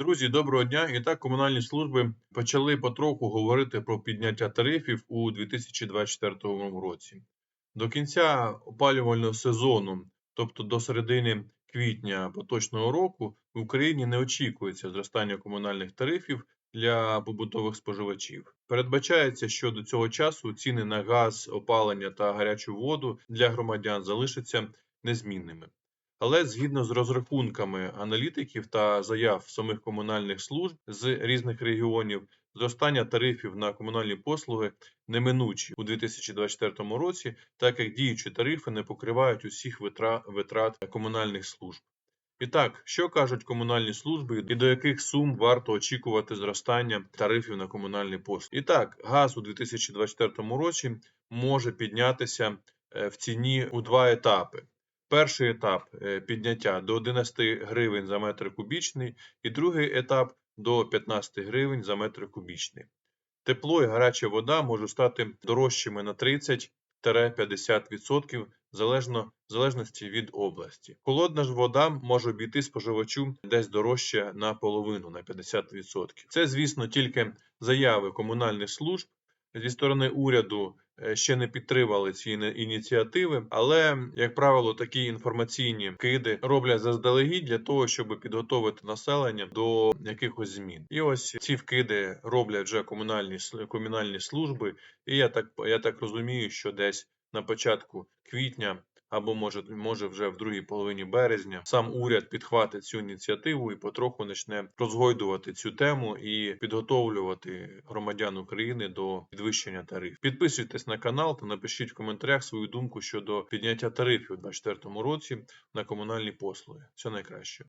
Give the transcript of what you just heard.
Друзі, доброго дня! І так, комунальні служби почали потроху говорити про підняття тарифів у 2024 році. До кінця опалювального сезону, тобто до середини квітня поточного року, в Україні не очікується зростання комунальних тарифів для побутових споживачів. Передбачається, що до цього часу ціни на газ, опалення та гарячу воду для громадян залишаться незмінними. Але згідно з розрахунками аналітиків та заяв самих комунальних служб з різних регіонів, зростання тарифів на комунальні послуги неминучі у 2024 році, так як діючі тарифи не покривають усіх витрат комунальних служб. І так, що кажуть комунальні служби і до яких сум варто очікувати зростання тарифів на комунальні послуги? І так, газ у 2024 році може піднятися е, в ціні у два етапи. Перший етап е, підняття до 11 гривень за метр кубічний, і другий етап до 15 гривень за метр кубічний. Тепло і гаряча вода можуть стати дорожчими на 30-50% залежно залежності від області. Холодна ж вода може обійти споживачу десь дорожче на половину, на 50%. Це, звісно, тільки заяви комунальних служб. Зі сторони уряду ще не підтримали ці іні- ініціативи, але, як правило, такі інформаційні киди роблять заздалегідь для того, щоб підготовити населення до якихось змін. І ось ці вкиди роблять вже комунальні комунальні служби. І я так я так розумію, що десь на початку квітня. Або може, може вже в другій половині березня сам уряд підхватить цю ініціативу і потроху почне розгойдувати цю тему і підготовлювати громадян України до підвищення тарифів. Підписуйтесь на канал та напишіть в коментарях свою думку щодо підняття тарифів у 2024 році на комунальні послуги. Все найкраще.